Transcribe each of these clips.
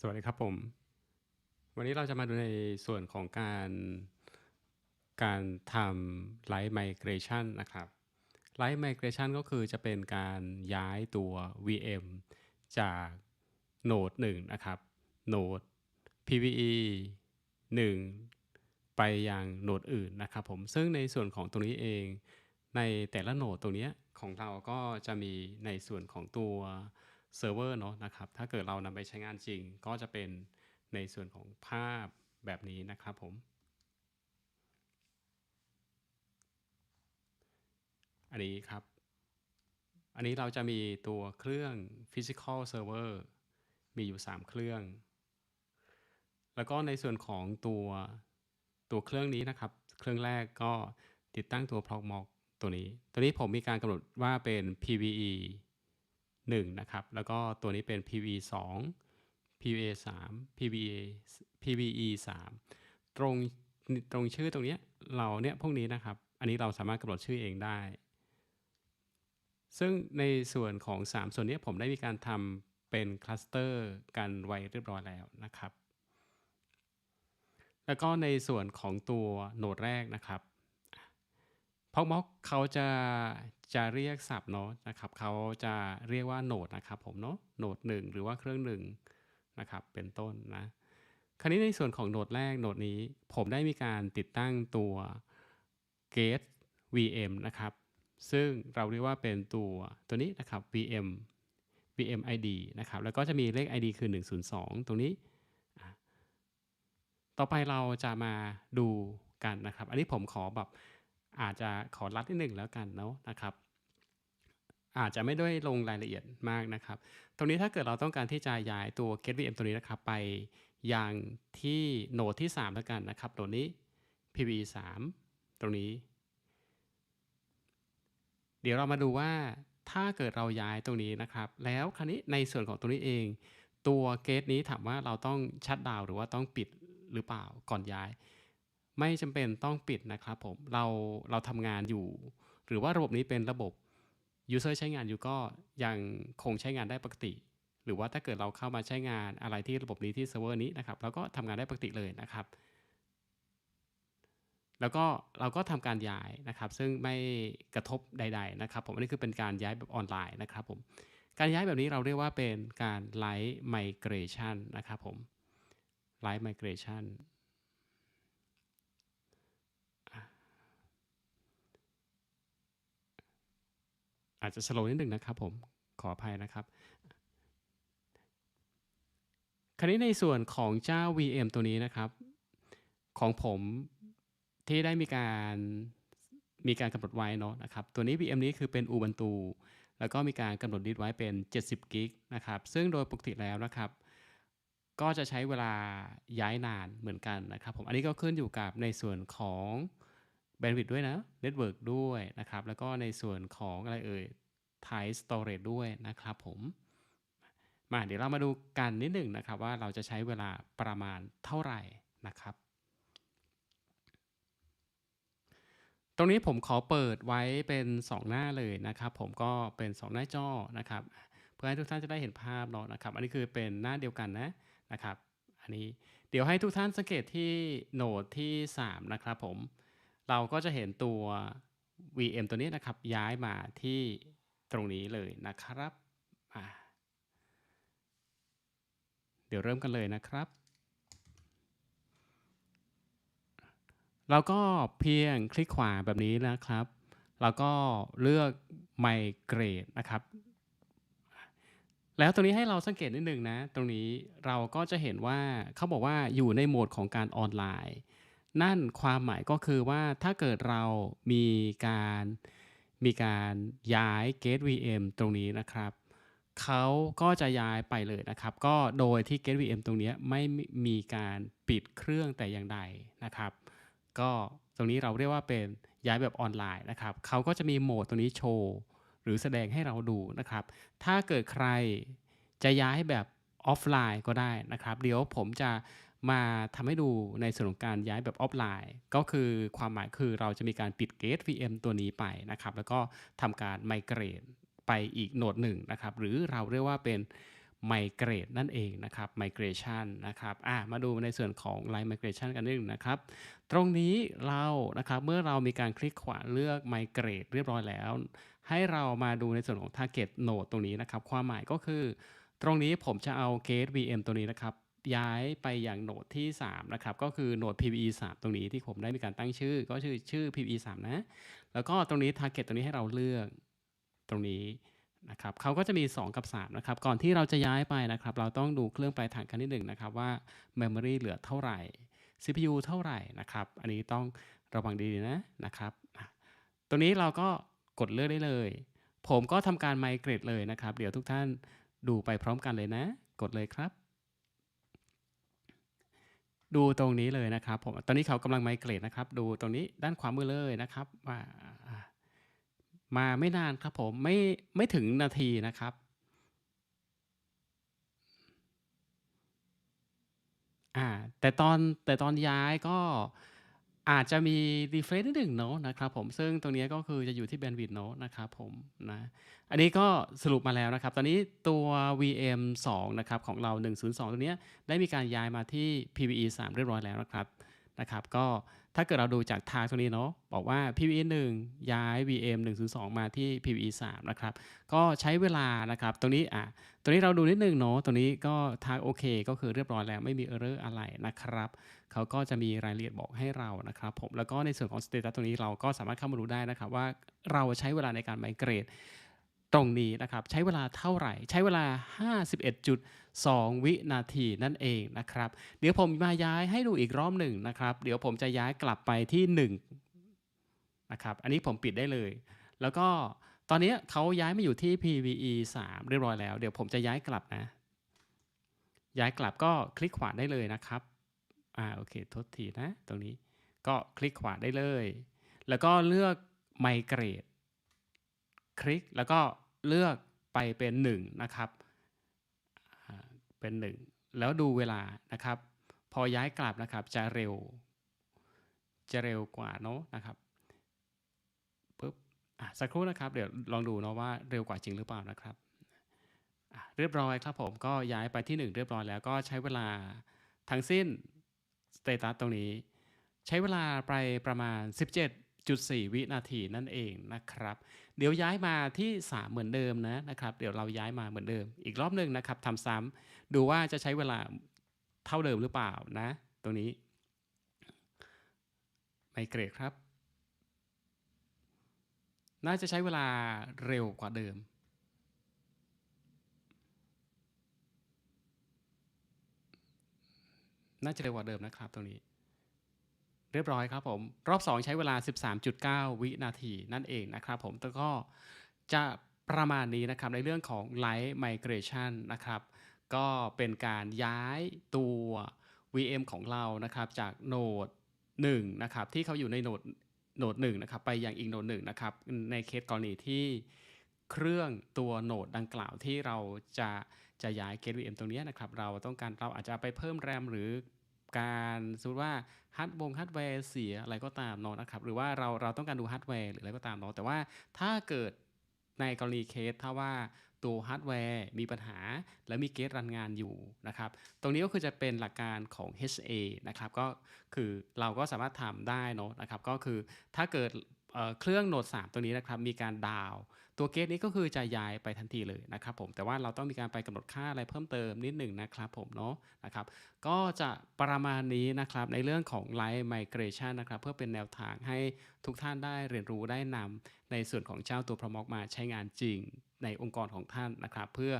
สวัสดีครับผม วันนี้เราจะมาดูในส่วนของการการทำ Light Migration นะครับ Light Migration ก็คือจะเป็นการย้ายตัว VM จากโหนด1นะครับโหนด PVE 1 ไปยังโหนดอื่นนะครับผมซึ่งในส่วนของตรงนี้เองในแต่ละโหนดตรงนี้ของเราก็จะมีในส่วนของตัว เซิร์ฟเวอร์เนาะนะครับ ถ้าเกิดเรานำไปใช้งานจริง ก็จะเป็นในส่วนของภาพแบบนี้นะครับผม อันนี้ครับ อันนี้เราจะมีตัวเครื่อง Physical Server มีอยู่ 3 เครื่อง แล้วก็ในส่วนของตัวตัวเครื่องนี้นะครับ เครื่องแรกก็ติดตั้งตัว Proxmox ตัวนี้ ตัวนี้ผมมีการกำหนดว่าเป็น PVE 1นะครับ แล้วก็ตัวนี้เป็น PVE 2 PVE 3 PVE PVE 3ตรงตรงชื่อตรงเนี้ยเราเนี่ยพวกนี้นะครับ อันนี้เราสามารถกำหนดชื่อเองได้ ซึ่งในส่วนของ 3 ส่วนนี้ผมได้มีการทำเป็นคลัสเตอร์กันไว้เรียบร้อยแล้วนะครับ แล้วก็ในส่วนของตัวโหนดแรกนะครับพอกม็อกเขาจะ จะเรียกศัพท์เนาะนะครับเขาจะเรียกว่าโหนดนะครับผมเนาะโหนดหนึ่งหรือว่าเครื่องหนึ่งนะครับเป็นต้นนะคราวนี้ในส่วนของโหนดแรกโหนดนี้ ผมได้มีการติดตั้งตัว gate VM นะครับ ซึ่งเราเรียกว่าเป็นตัวตัวนี้นะครับ VM VM ID นะครับ แล้วก็จะมีเลข ID คือ 102 ตรงนี้ ต่อไปเราจะมาดูกันนะครับ อันนี้ผมขอแบบ อาจจะขอรัดนิดหนึ่งแล้วกันเนาะนะครับ อาจจะไม่ได้ลงรายละเอียดมากนะครับ ตรงนี้ถ้าเกิดเราต้องการที่จะย้ายตัว get vm ตัวนี้นะครับไปยังที่โหนดที่3แล้วกันนะครับโหนดนี้ pv 3ตรงนี้ เดี๋ยวเรามาดูว่าถ้าเกิดเราย้ายตรงนี้นะครับ แล้วคราวนี้ในส่วนของตรงนี้เอง ตัวเกตนี้ถามว่าเราต้องชัดดาวหรือว่าต้องปิดหรือเปล่าก่อนย้าย ไม่จำเป็นต้องปิดนะครับผม เราเราทำงานอยู่ หรือว่าระบบนี้เป็นระบบ User ใช้งานอยู่ก็ยังคงใช้งานได้ปกติ หรือว่าถ้าเกิดเราเข้ามาใช้งานอะไรที่ระบบนี้ที่เซิร์ฟเวอร์นี้นะครับเราก็ทำงานได้ปกติเลยนะครับ แล้วก็เราก็ทำการย้ายนะครับ ซึ่งไม่กระทบใด ๆ นะครับ ผมอันนี้คือเป็นการย้ายแบบออนไลน์นะครับผมการย้ายแบบนี้เราเรียกว่าเป็นการไลท์ไมเกรชันนะครับผมไลท์ไมเกรชัน อาจจะสโลนิดหนึ่งนะครับผมขออภัยนะครับ คราวนี้ในส่วนของเจ้า VM ตัวนี้นะครับ ของผมที่ได้มีการมีการกำหนดไว้เนาะนะครับ ตัวนี้ VM นี้คือเป็น Ubuntu แล้วก็มีการกำหนดดิสไว้เป็น 70 กิกนะครับ ซึ่งโดยปกติแล้วนะครับ ก็จะใช้เวลาย้ายนานเหมือนกันนะครับ ผม อันนี้ก็ขึ้นอยู่กับในส่วนของ แบนด์วิดต์ด้วยนะเน็ตเวิร์กด้วยนะครับ แล้วก็ในส่วนของอะไรเอ่ยไทสตอเรจด้วยนะครับผมมาเดี๋ยวเรามาดูกันนิดหนึ่งนะครับว่าเราจะใช้เวลาประมาณเท่าไหร่นะครับ ตรงนี้ผมขอเปิดไว้เป็น 2 หน้าเลยนะครับ ผมก็เป็น 2 หน้าจอนะครับ เพื่อให้ทุกท่านจะได้เห็นภาพเนาะนะครับ อันนี้คือเป็นหน้าเดียวกันนะนะครับ อันนี้เดี๋ยวให้ทุกท่านสังเกตที่โหนดที่ 3 นะครับผม เราก็จะเห็นตัว VM ตัวนี้นะครับ ย้ายมาที่ตรงนี้เลยนะครับ เดี๋ยวเริ่มกันเลยนะครับ เราก็เพียงคลิกขวาแบบนี้นะครับ แล้วก็เลือก Migrate นะครับ แล้วตรงนี้ให้เราสังเกตนิดหนึ่งนะ ตรงนี้เราก็จะเห็นว่าเขาบอกว่าอยู่ในโหมดของการออนไลน์ นั่นความหมายก็คือว่าถ้าเกิดเรามีการมีการย้าย Gate VM ตรงนี้นะครับ เขาก็จะย้ายไปเลยนะครับ ก็โดยที่ Gate VM ตรงนี้ไม่มีการปิดเครื่องแต่อย่างใดนะครับ ก็ตรงนี้เราเรียกว่าเป็นย้ายแบบออนไลน์นะครับ เขาก็จะมีโหมดตรงนี้โชว์หรือแสดงให้เราดูนะครับ ถ้าเกิดใครจะย้ายแบบออฟไลน์ก็ได้นะครับ เดี๋ยวผมจะ มาทำให้ดูในส่วนของการย้ายแบบออฟไลน์ ก็คือความหมายคือเราจะมีการปิดเกต VM ตัวนี้ไปนะครับ แล้วก็ทำการไมเกรดไปอีกโหนดหนึ่งนะครับ หรือเราเรียกว่าเป็น migrate นั่นเองนะครับ migration นะครับอะมาดูในส่วนของ line migration กันนิดนึงนะครับ ตรงนี้เรานะครับเมื่อเรามีการคลิกขวาเลือก migrate เรียบร้อยแล้ว ให้เรามาดูในส่วนของ target node ตรงนี้นะครับ ความหมายก็คือ ตรงนี้ผมจะเอา gate VM ตัวนี้นะครับ ย้ายไปอย่างโหนดที่ 3 นะครับ ก็คือโหนด PVE 3 ตรงนี้ที่ผมได้มีการตั้งชื่อ ก็ชื่อชื่อ PVE 3 นะ แล้วก็ตรงนี้ target ตรงนี้ให้เราเลือกตรงนี้นะครับเขาก็จะมี 2 กับ 3 นะครับ ก่อนที่เราจะย้ายไปนะครับ เราต้องดูเครื่องปลายทางกันนิดหนึ่งนะครับว่า memory เหลือเท่าไหร่ CPU เท่าไหร่นะครับ อันนี้ต้องระวังดีๆนะนะครับ ตรงนี้เราก็กดเลือกได้เลย ผมก็ทำการ migrate เลยนะครับ เดี๋ยวทุกท่านดูไปพร้อมกันเลยนะ กดเลยครับ ดูตรงนี้เลยนะครับผมตอนนี้เขากำลังไมเกรดนะครับ ดูตรงนี้ด้านขวามือเลยนะครับว่ามาไม่นานครับผมไม่ไม่ถึงนาทีนะครับอ่าแต่ตอนแต่ตอนย้ายก็ อาจจะมีดีเฟนิดหนึ่งเนาะนะครับผมซึ่งตรงนี้ก็คือจะอยู่ที่ bandwidth เนาะนะครับผมนะอันนี้ก็สรุปมาแล้วนะครับ ตอนนี้ตัว VM 2นะครับของเรา 102 ตัวนี้ได้มีการย้ายมาที่ PVE 3 เรียบร้อยแล้วนะครับนะครับ ก็ ถ้าเกิดเราดูจากทางตรงนี้เนาะบอกว่า PVE 1 ย้าย VM 102 มาที่ PVE 3นะครับ ก็ใช้เวลานะครับ ตรงนี้อะตรงนี้เราดูนิดนึงเนาะตรงนี้ก็ทางโอเคก็คือเรียบร้อยแล้วไม่มีเออร์เรอร์อะไรนะครับเขาก็จะมีรายละเอียดบอกให้เรานะครับผมแล้วก็ในส่วนของสเตตัสตรงนี้เราก็สามารถเข้ามาดูได้นะครับว่าเราใช้เวลาในการไมเกรด ตรงนี้นะครับ ใช้เวลาเท่าไหร่ ใช้เวลา 51.2 วินาทีนั่นเองนะครับ เดี๋ยวผมมาย้ายให้ดูอีกรอบหนึ่งนะครับ เดี๋ยวผมจะย้ายกลับไปที่1นะครับ อันนี้ผมปิดได้เลย แล้วก็ตอนนี้เขาย้ายมาอยู่ที่ PVE 3 เรียบร้อยแล้ว เดี๋ยวผมจะย้ายกลับนะ ย้ายกลับก็คลิกขวาได้เลยนะครับ อ่าโอเคโทษทีนะ ตรงนี้ก็คลิกขวาได้เลย แล้วก็เลือก Migrate คลิกแล้วก็เลือกไปเป็น 1 นะครับเป็น 1 แล้วดูเวลานะครับ พอย้ายกลับนะครับจะเร็ว จะเร็วกว่าเนาะนะครับปุ๊บอะสักครู่นะครับเดี๋ยวลองดูเนาะว่าเร็วกว่าจริงหรือเปล่านะครับเรียบร้อยครับผมก็ย้ายไปที่ 1 เรียบร้อยแล้วก็ใช้เวลาทั้งสิ้นสเตตัสตรงนี้ ใช้เวลาไปประมาณ 17.4วินาทีนั่นเองนะครับ เดี๋ยวย้ายมาที่ 3 เหมือนเดิมนะนะครับ เดี๋ยวเราย้ายมาเหมือนเดิม อีกรอบหนึ่งนะครับทำซ้ำดูว่าจะใช้เวลาเท่าเดิมหรือเปล่านะ ตรงนี้ไมเกรดครับ น่าจะใช้เวลาเร็วกว่าเดิมน่าจะเร็วกว่าเดิมนะครับตรงนี้ เรียบร้อยครับผม รอบ 2 ใช้เวลา 13.9 วินาทีนั่นเองนะครับผมแต่ก็จะประมาณนี้นะครับในเรื่องของ Light Migration นะครับก็เป็นการย้ายตัว VM ของเรานะครับจากโหนด1นะครับที่เขาอยู่ในโหนดโหนด1นะครับไปยังอีกโหนด1นะครับในเคสกรณีที่เครื่องตัวโหนดดังกล่าวที่เราจะจะย้ายเคส VM ตรงนี้นะครับเราต้องการเราอาจจะไปเพิ่มแรมหรือ การสมมติว่าฮาร์ดวงฮาร์ดแวร์เสียอะไรก็ตามเนาะนะครับ หรือว่าเราเราต้องการดูฮาร์ดแวร์หรืออะไรก็ตามเนาะแต่ว่าถ้าเกิดในกรณีเคสถ้าว่าตัวฮาร์ดแวร์มีปัญหา และมีเกสรันงานอยู่นะครับ ตรงนี้ก็คือจะเป็นหลักการของ HA นะครับ ก็คือเราก็สามารถทำได้เนาะนะครับ ก็คือถ้าเกิด เครื่องโหนด 3 ตัวนี้นะครับมีการดาวตัวเกสนี้ก็คือจะย้ายไปทันทีเลยนะครับผมแต่ว่าเราต้องมีการไปกำหนดค่าอะไรเพิ่มเติมนิดหนึ่งนะครับผมเนาะนะครับก็จะประมาณนี้นะครับในเรื่องของ Light Migration นะครับเพื่อเป็นแนวทางให้ทุกท่านได้เรียนรู้ได้นำในส่วนของเจ้าตัวพรมอกมาใช้งานจริงในองค์กรของท่านนะครับเพื่อ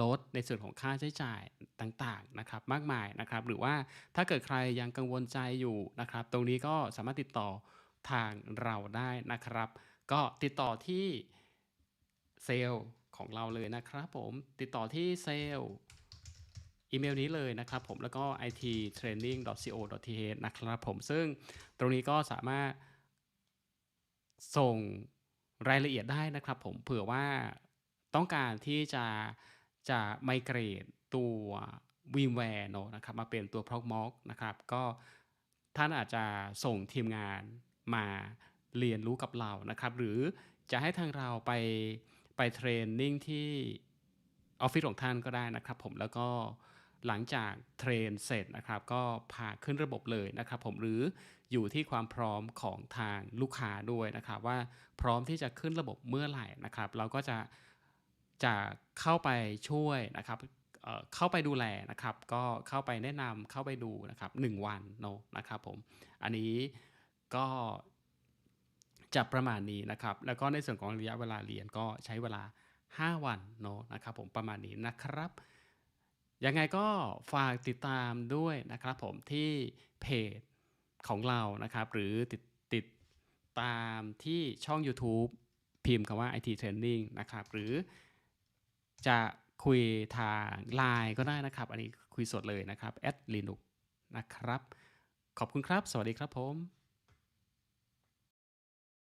ลดในส่วนของค่าใช้จ่ายต่างๆนะครับมากมายนะครับหรือว่าถ้าเกิดใครยังกังวลใจอยู่นะครับตรงนี้ก็สามารถติดต่อ ทางเราได้นะครับ ก็ติดต่อที่เซลล์ของเราเลยนะครับผมติดต่อที่เซลล์อีเมลนี้เลยนะครับผมแล้วก็ ittraining.co.th นะครับผมซึ่งตรงนี้ก็สามารถส่งรายละเอียดได้นะครับผมเผื่อว่าต้องการที่จะจะไมเกรดตัว VMware เนะนะครับมาเป็นตัว Proxmox นะครับก็ท่านอาจจะส่งทีมงาน มาเรียนรู้กับเรานะครับ หรือจะให้ทางเราไปไปเทรนนิ่งที่ออฟฟิศของท่านก็ได้นะครับ ผมแล้วก็หลังจากเทรนเสร็จนะครับ ก็พาขึ้นระบบเลยนะครับ ผมหรืออยู่ที่ความพร้อมของทางลูกค้าด้วยนะครับ ว่าพร้อมที่จะขึ้นระบบเมื่อไหร่นะครับ เราก็จะจะเข้าไปช่วยนะครับเข้าไปดูแลนะครับ ก็เข้าไปแนะนำเข้าไปดูนะครับหนึ่งวันเนาะนะครับผมอันนี้ ก็จะประมาณนี้นะครับ แล้วก็ในส่วนของระยะเวลาเรียนก็ใช้เวลา 5 วันเนาะนะครับผมประมาณนี้นะครับ ยังไงก็ฝากติดตามด้วยนะครับผมที่เพจของเรานะครับ หรือติดติดตามที่ช่อง YouTube พิมพ์คำว่า IT Training นะครับ หรือจะคุยทาง Line ก็ได้นะครับ อันนี้คุยสดเลยนะครับ linux นะครับ ขอบคุณครับ สวัสดีครับผม